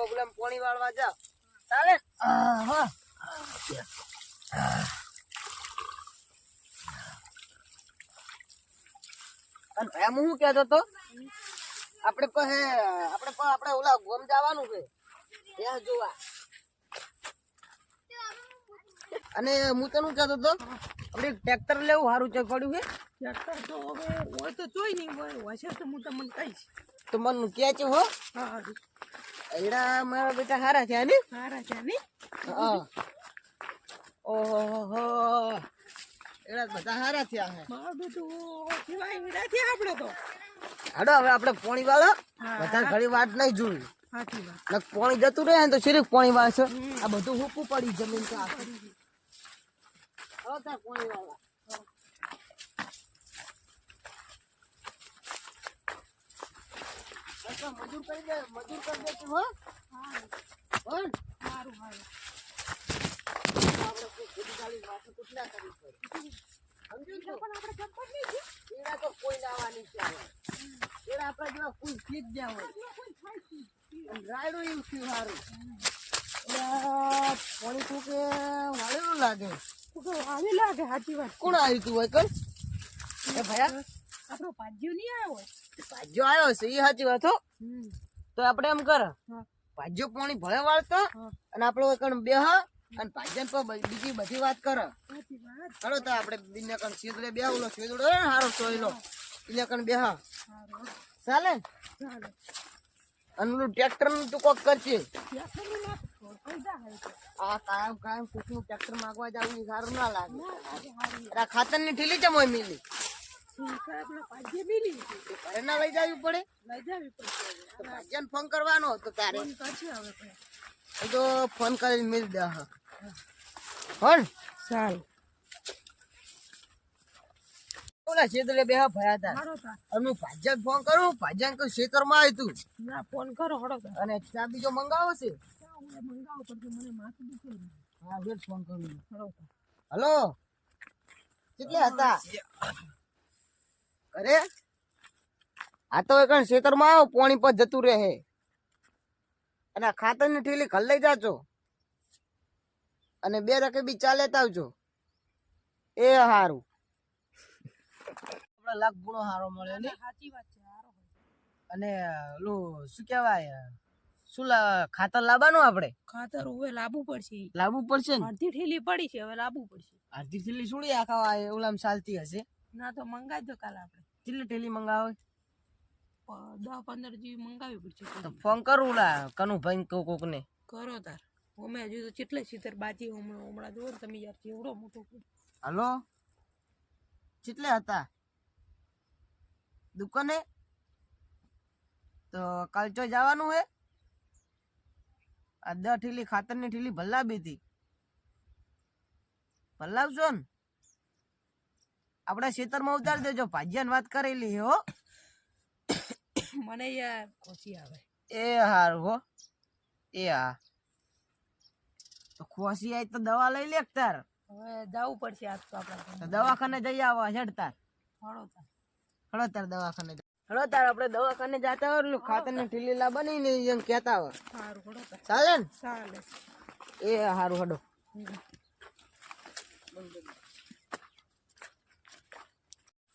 Problem પોણી વાળવા જા ચાલે? હા અને એમ હું કહેતો તો આપણે પાસે આપણે આપણે ઓલા ગોમ જવાનું છે. ત્યાં જોવા. અને હું તને શું કહેતો તો આપણે ટ્રેક્ટર લેવું સારું છે પડ્યું છે. ટ્રેક્ટર તો હવે હોય તો જોઈ નહીં હોય હશે તો હું તમને કહીશ. તો મને કહે છે હો હા. એડા મારા બેટા સારા છે ને? હારા છે ને? હા. ઓહો એડા બધા સારા થયા હે. મારા બેટો કેવા એડા નથી આપણે તો. હાડો હવે આપણે પોણી વાળો? વધારે બધા ઘણી વાત નહીં જોઈ. સાચી વાત. પોણી જતું રહે તો સિર્ફ પોણી વાળશે? આ બધું હુકું પડી જમીન તો આખું હવે તાર પોણી વાળવા મજૂર કરી દે મજૂર કરી દે તું હો. આપણે કોઈ ખોટી ચાલી વાતો કરવી પડે સમજ્યું તું? આપણે ચપ્પલ નહીં છે તો કોઈ લાવવાની છે હવે. આપણે જેવા ફૂલ ફીટ જ્યાં હોય. રાયડું એવું થયું સારું પાણી તું કે વાળેલું લાગે. આવી લાગે સાચી વાત કોણ આવ્યું તું હોય કર એ ભયા? આપણો ભાજ્યો નહીં આવ્યો હોય. ભાજ્યો આવ્યો છે એ સાચી વાત હો. તો આપણે એમ કર. ભાજ્યો પાણી ભળે વાળતો અને આપણો કણ બેહ અને ભાજન પર બીજી બધી વાત કર. ચાલો તો આપણે બીને કણ સીધડે બે ઓલો સીધડો હે ને હારો સોયલો એને કણ બેહ ચાલે? અને ઓલું ટ્રેક્ટરનું તું કોક કરશે ના આ કાયમ કાયમ કોકનું ટ્રેક્ટર માંગવા જવું સારું ના લાગે. ના આ ખાતરની ઠીલી છે હોય મિલી? લઈ જવી પડે? લઈ જાવી. ફોન કરવાનો તારે. ફોન કરશે હવે એ તો ફોન કરીને મિલ દે હા. હોન? સારું. ઓલા છેતરે બે ભયા હતા હું ભાજ્યાને ફોન કરું ભાજન કહું ખેતરમાં આવ્યું તું ના ફોન કરો અને ચા બીજો મંગાવો છે? ત્યાં હું પડશે મને માથું દુખે હા વેટ ફોન કરું. હલો? કેટલે હતા? અરે? આ તો એકણ ખેતરમાં આવો પોણી પર જતું રહે. અને આ ખાતરની ઠેલી ઘર લઈ જાજો. અને બે રકે બી ચાલે આવજો. એ હારું. આપણે લાખ ગુણો હારો મળે ને? સાચી વાત છે હારો અને ઓલું શું કહેવાય શું ખાતર લાવવાનું આપણે? ખાતર હવે લાવવું પડશે. લાવવું પડશે ને? અડધી ઠેલી પડી છે હવે લાવવું પડશે. અડધી થેલી સુડી આખા ઓલામ ચાલતી હશે? ના તો મંગાવી દો કાલે આપણે. કેટલી ઠેલી મંગાવે? દસ પંદર જેવી મંગાવી પડશે તો ફોન કરું લા કનુ ભાઈ કોક કોક ને કરો તાર. અમે હજુ તો કેટલે સીતર બાજી હમણાં હમણાં ને તમે યાર કેવડો મોટો. હલો? કેટલે હતા? દુકાને? તો કાલ ચો જવાનું હે? આ દસ ઠીલી ખાતરની ઠીલી ભલાવી હતી. ભલ્લાવશો ને? આપણા ખેતરમાં ઉતારી દેજો. ભાજ્યાને વાત કરેલી હો. મને યાર ખોસી આવે. એ હારું હો. એ હા. તો ખોસી આવી તો દવા લઈ લે તાર? હવે જવું પડશે આજ તો આપણે દવાખાને જઈ આવવા હેડ તાર. હળો તાર. હળો તાર દવાખાને. હળો તાર આપણે દવાખાને જાતા હોય ખાતર ને ઠીલી લા બની ને એમ કહેતા હોય. સારું હળો ચાલે ને? ચાલે. એ હારું હડો હમ.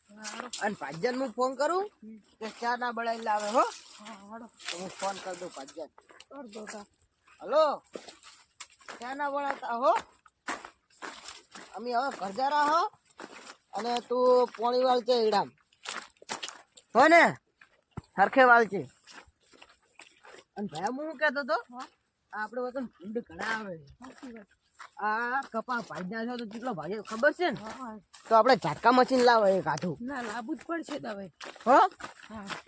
હારો અને ભાજન હું ફોન કરું કે ચા ના બળાઈ લાવે હો? તો હું ફોન કરી દઉં ભાજન હલો? ચા ના બળાતા હો? અમે હવે ઘર જા રહ્યા હો અને તું પોણી વાળ છે ઈડામ. હો ને? સરખે વાળ છે. અને ભાઈ હું શું કહેતો હતો? આપણે વખત ભૂંડ ઘણા આવે. આ કપા ભાજના છો તો કેટલો ભાઈ ખબર છે ને? તો આપણે ઝાટકા મશીન લાવે એક હાથું ના લાવવું જ પડશે તો હવે. હો?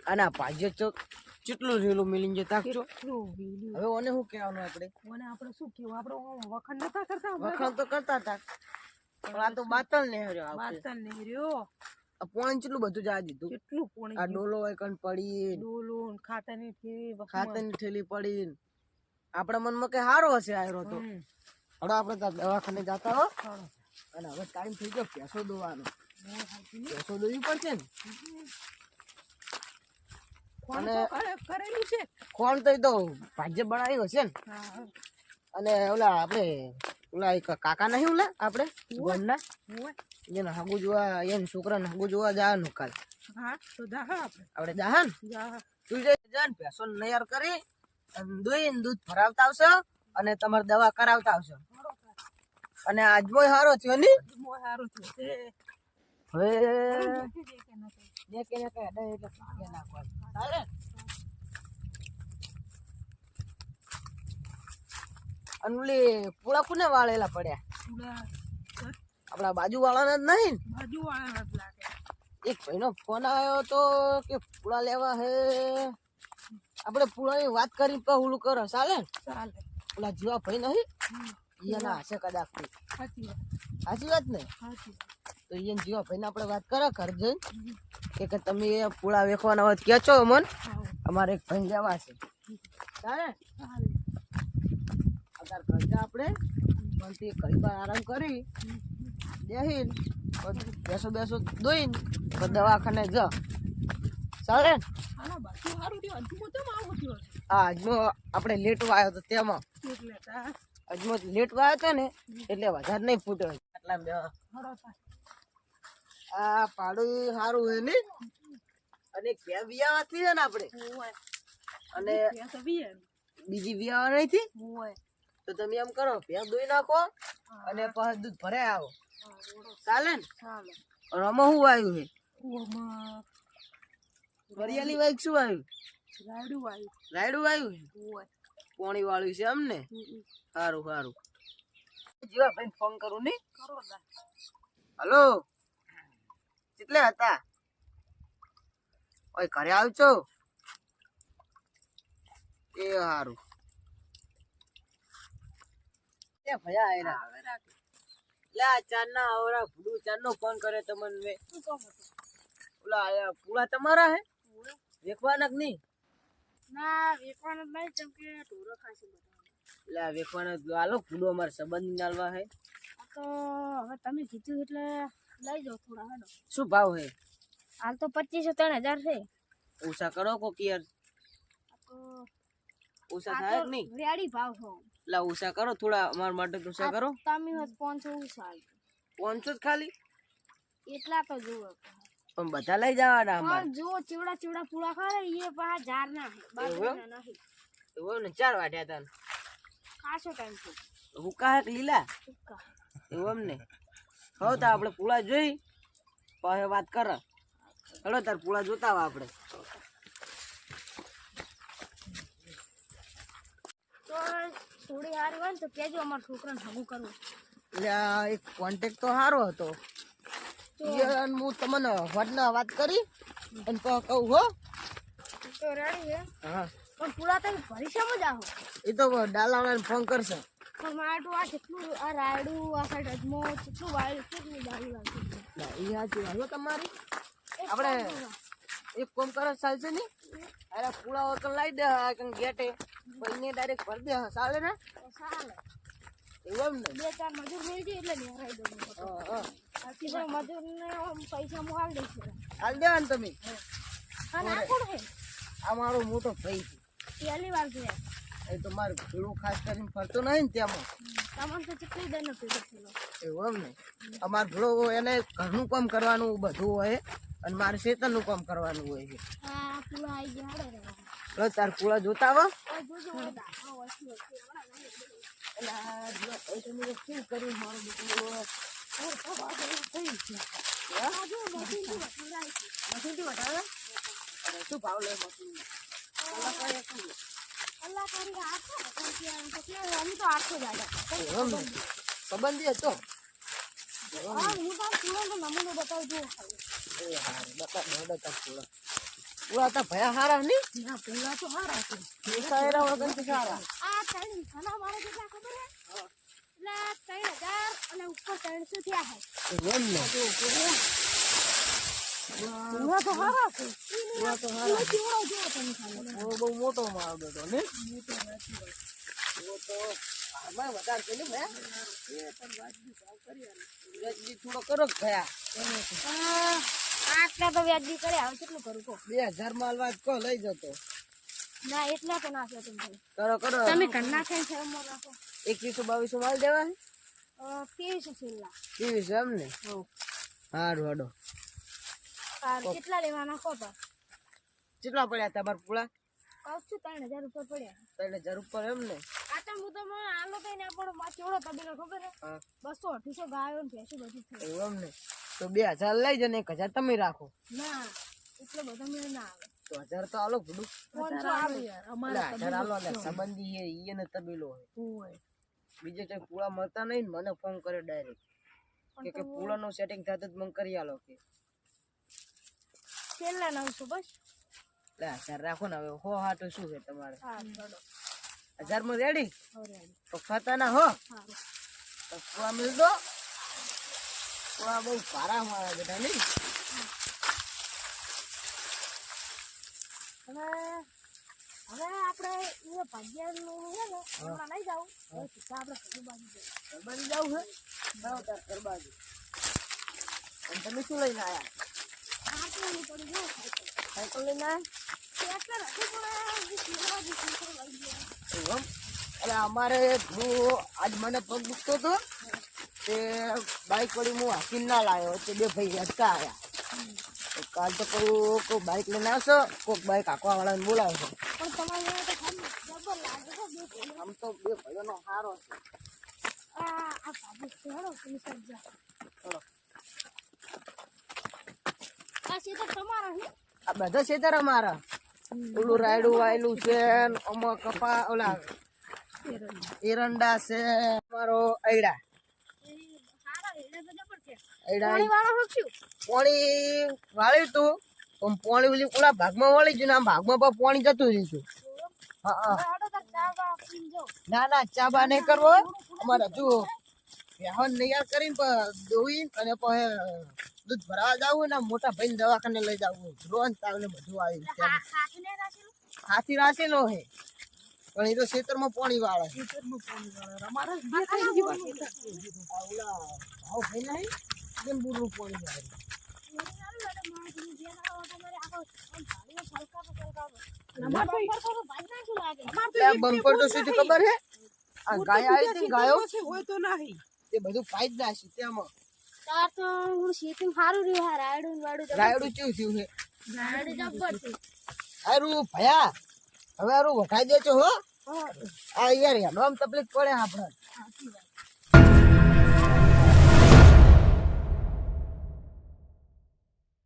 અને આ ભાજ્ય તો કેટલું રેલું મિલિંગ જે તાકજો હવે ઓને શું કહેવાનું આપણે? ઓને આપણે શું કેવું આપણે વખણ નતા કરતા વખણ તો કરતા હતા પણ આ તો બાતલ ને રહ્યો આ વખતે. વાર્તા નહીં રહ્યો આ પોણી કેટલું બધું જા દીધું. કેટલું પોણી આ ડોલો કણ પડી ડોલો ખાતાની ઠેલી ખાતાની થેલી પડી આપણા મનમાં કે સારો હશે આયરો તો. હવે આપણે દવાખાને જતા હો. અને હવે ટાઈમ થઈ ગયો ભેંસો દોવાનો. સાચી દોવી પડશે ને? અને- કરેલું છે. કોણ તો તો ભાજ્ય બનાવ્યું હશે ને. અને ઓલા આપણે ઓલા એક કાકા નહીં ઓલા આપણે હોય. એને હાગુ જોવા એને છોકરાને હાગુ જોવા જવાનું કાલ. હા તો જા હા આપણે. આપણે જાહન તું જઈ જાન ભેંસો તૈયાર કરી અને દોઈને દૂધ ભરાવતા આવશો અને તમારે દવા કરાવતા આવશો. અને આજમો સારો થયો ની? મોય થયો હવે જે કે ને કે એટલે ભાગે નાખવા ચાલે અને પૂળા કોને વાળેલા પડ્યા? આપડા બાજુ વાળાના જ નહીં બાજુ વાળા જ લાગે. એક ભાઈનો ફોન આવ્યો તો કે પૂળા લેવા હે. આપણે પૂળાની વાત કરી તો ઓલું કરો. ચાલે ચાલે. ઓલા જીવા ભાઈ નહીં. એના હશે કદાચ. સાચી વાત. ને? તો એને જીવા ભાઈને આપણે વાત કરો ઘર જઈને કે કે તમે એ પૂળા વેખવાના હોય કે છો મન અમારે એક ભાઈ લેવા છે. તારે? અગર કરજા આપણે પણ કઈ વાર આરામ કરી. દેહીન બેસો બેસો દોઈને તો દવાખાને જ. ચાલે હા આના બાજુ હારું થયું હજુ તો આવું થયું છે. આ અજમો આપણે લેટ આવ્યો તો તેમાં. અજમો લેટ આવ્યો હતો ને એટલે વધારે નહીં ફૂટ્યો. આટલા બે. આ પાડું સારું હોય ને? અને ક્યાં વિયાવાથી છે ને આપણે. અને. બીજી વિયાવા નહીં થી તો તમે એમ કરો ભેંસ દોઈ નાખો અને પછી દૂધ ભરે આવો. ચાલે ને? ચાલે. અને આમાં શું આવ્યું છે ઓમાં વરિયાળી વાઈક શું આવ્યું રાયડું આવ્યું. રાયડું આવ્યું હોય. પોણી વાળું છે એમ ને. સારું સારું જીવા ભાઈ ફોન કરું ને? હલો? કેટલે હતા? ઓય ઘરે આવજો એ સારું એ ભયા આયરા. હવે રાખો. લે આવરા ભૂડું ફોન કરે તમને. મેં શું કામ ઓલા પૂળા તમારા હે? દેખવાના કે નહીં ના વેચવાનું જ નહીં કેમ કે ઢોરો ખાશે બધા. એટલે આ હાલો ભૂડો અમારે સંબંધ નાલવા હે. તો હવે તમે કીધું એટલે લઈ જાઓ થોડા હેડો શું ભાવ હે? હાલ તો પચીસો ત્રણ હજાર છે. ઓછા કરો કોક યાર. તો ઓછા થાય કે નહીં? રેડી ભાવ છો એટલે ઓછા કરો થોડા અમારા માટે ઓછા કરો. તમે પાંચસો સાલ પાંચસો જ ખાલી? એટલા તો જુઓ. પણ બધા લઈ જવાના અમારે. પણ જો ચીવડા ચીવડા પૂરા ખરે એ પાછા જાર ના હે બાજુના નહીં એવો ને? ચાર વાટ્યા હતા ખાસો ટાઈમ છે હુકા હે લીલા? સુક્કા એવું ને? હો તો આપણે પૂળા જોઈ પાહે વાત કર. હળો તાર પૂળા જોતા આવા આપણે. તો થોડી હારી હોય ને તો કેજો અમાર છોકરાને હગું કરવું. એટલે એક કોન્ટેક્ટ તો સારો હતો. હું તમને વડના વાત કરી અને કહું હો. તો રેડી છે હા. પણ પૂરા તમે ભરી જ આવો એ તો ડાલાવાળાને ફોન કરશે. પણ મારે તો આ કેટલું આ રાયડું આ સાઈડ અજમો કેટલું વાયલ કેટલું લાગતું ના, એ સાચી હાલો તમારી. આપણે એક કોમ કરો ચાલશે નહીં અરે પૂળા વગર લાવી દે ગેટે. પછી ડાયરેક્ટ ભરી દે ચાલે ને? ચાલે. એવું ને? બે ચાર મજૂર એટલે નિહારાઈ દઉં મજૂરને પૈસા હું હાલ દઈશ હાલ દેવા ને તમે અને આ કોણ છે? આ મારો મોટો ભાઈ છે. પહેલી વાર છે. એ તો મારું ભીડું ખાસ કરીને ફરતો નહીં ને ત્યાંમાં તમને તો કેટલી દઈને પીડો એવું એમ ને? અમાર ભીડો એને ઘરનું કામ કરવાનું બધું હોય અને મારે શેતરનું કામ કરવાનું હોય છે. આવી ગયા. હવે તાર પૂળા જોતા આવો શું કર્યું મારું દીકરું શું ભાવ લે સંબંધી હતો. હા હું તાર પૂરો નમૂનો બતાવજો બતા તાર પૂળા પૂળા તો ભયા હારા નહીં ના પેલા તો હારા છે. સાયરા વગર તો સારા આ ત્રણ ખાના મારે કેટલા ખબર હે? એટલે ત્રણ હજાર અને ઉપર ત્રણસો થયા હે. એમ ને? પૂરા તો હારા છે. પૂળા તો હારા કેવડો જોવો તમે ખાલી ઓ બહુ મોટો માલ બેટો ને ઓ તો આમાં વધારે છે ને મેં વ્યાજબી થોડો કરો જ ભયા આ આટલા તો વ્યાજબી કરે હવે કેટલું કરું કો બે હજારમાં હાલવા કો લઈ જતો. ના એટલા તો ના છે તમે. કરો કરો. તમે ઘરના છે શરમમાં રાખો. એકવીસો બાવીસો માલ દેવા અ, ત્રેવીસો છેલ્લા ત્રીસ એમ ને? હારું હાડો. કેટલા લેવાના કો પા કેટલા પડ્યા તમારા પૂળા કહું છું ત્રણ હજાર રૂપિયા પડ્યા. ત્રણ હજાર ઉપર એમ ને? આટલા હું તો મને આલો તો ના પણ માં કેવડો તબેલો ખબર હે હા. બસો અઢીસો ગાયો ને ભેંસો બધું થયું. એવું એમ ને? તો બે હજાર લઈ જાય એક હજાર તમે રાખો. ના એટલો બધો મેળ ના આવે. તો હજાર તો આલો ભૂડું. પાંચસો આવે એટલે હજાર આલો એટલે સંબંધી એ ઈ એને તબેલો હોય. બીજે કઈ પૂળા મળતા નહીં મને ફોન કરે ડાયરેક્ટ કે કે પૂળાનું સેટિંગ થતું જ મને કરી આલો કે. છેલ્લા નવસો બસ? એટલે હજાર રાખો ને હવે હો હાટું શું છે તમારે? હજારમાં રેડી તો ખાતા ના હો. તો પૂળા મિલ દો. પૂળા બહુ સારા મારા બેટા નહીં. હવે હવે આપણે એ ભાગ્યાનું છે ને એમાં નહીં જવું. હવે સીધા આપણે ઘર બાજુ જઈએ. ગરબાજી જાવું છે ના તાર ગરબાજી અને તમે શું લઈને ગયું સાયકલ. લઈને? એટલે અમારે આજ મને પગ દુખતો હતો. તે બાઇક વળી હું હાકીને ના લાવ્યો તે બે ભાઈ રસ્તા આવ્યા તો કાલ તો કહું કોઈ બાઇક લઈને આવશો? કોઈક બાઇક હાંકવા વાળાને બોલાવશો. પણ તમારે તો ખાલી જબર લાગે છે બે ભાઈઓ. આમ તો બે ભાઈઓનો સારો છે. આ આ ભાભી છે, હેડો, તમે સમજા. ચલો. આ સીધા તમારા છે આ બધા ખેતર અમારા. ઓલું રાયડું વાયેલું છે ને આમાં કપા ઓલા એરંડા છે અમારો અયડા એ સારા હેડે તો જબર છે અયડા પાણી વાળો પોણી વાળ્યું તું પણ પોણી ઓલી ઓલા ભાગમાં વળી ગયું ને આમ ભાગમાં પણ પાણી જતું રહ્યું જાઓ. ના ના ચા બા નહીં કરવો અમારે હજુ વ્યવહાર નૈયાર કરીને દોઈ અને પછી દૂધ ભરાવા જવું ને મોટા ભાઈ દવાખાને લઈ જવું રોજ તાવ ને બધું આવી હાથી રાખેલો? હે. પણ એ તો ખેતરમાં પાણી વાળે. ભાવ ભાઈ નહીં? કેમ બુરું પાણી વાળે આ બમ્પર તો શું થયું ખબર હે? આ ગાય આવી હતી એ બધું પાઈ જ નાખ્યું તેમાં. રાયડું ચેવું થયું છે હારું ભયા. હવે હારું વટાઈ દેજો હો. આ યાર એનો આમ તકલીફ પડે આપણે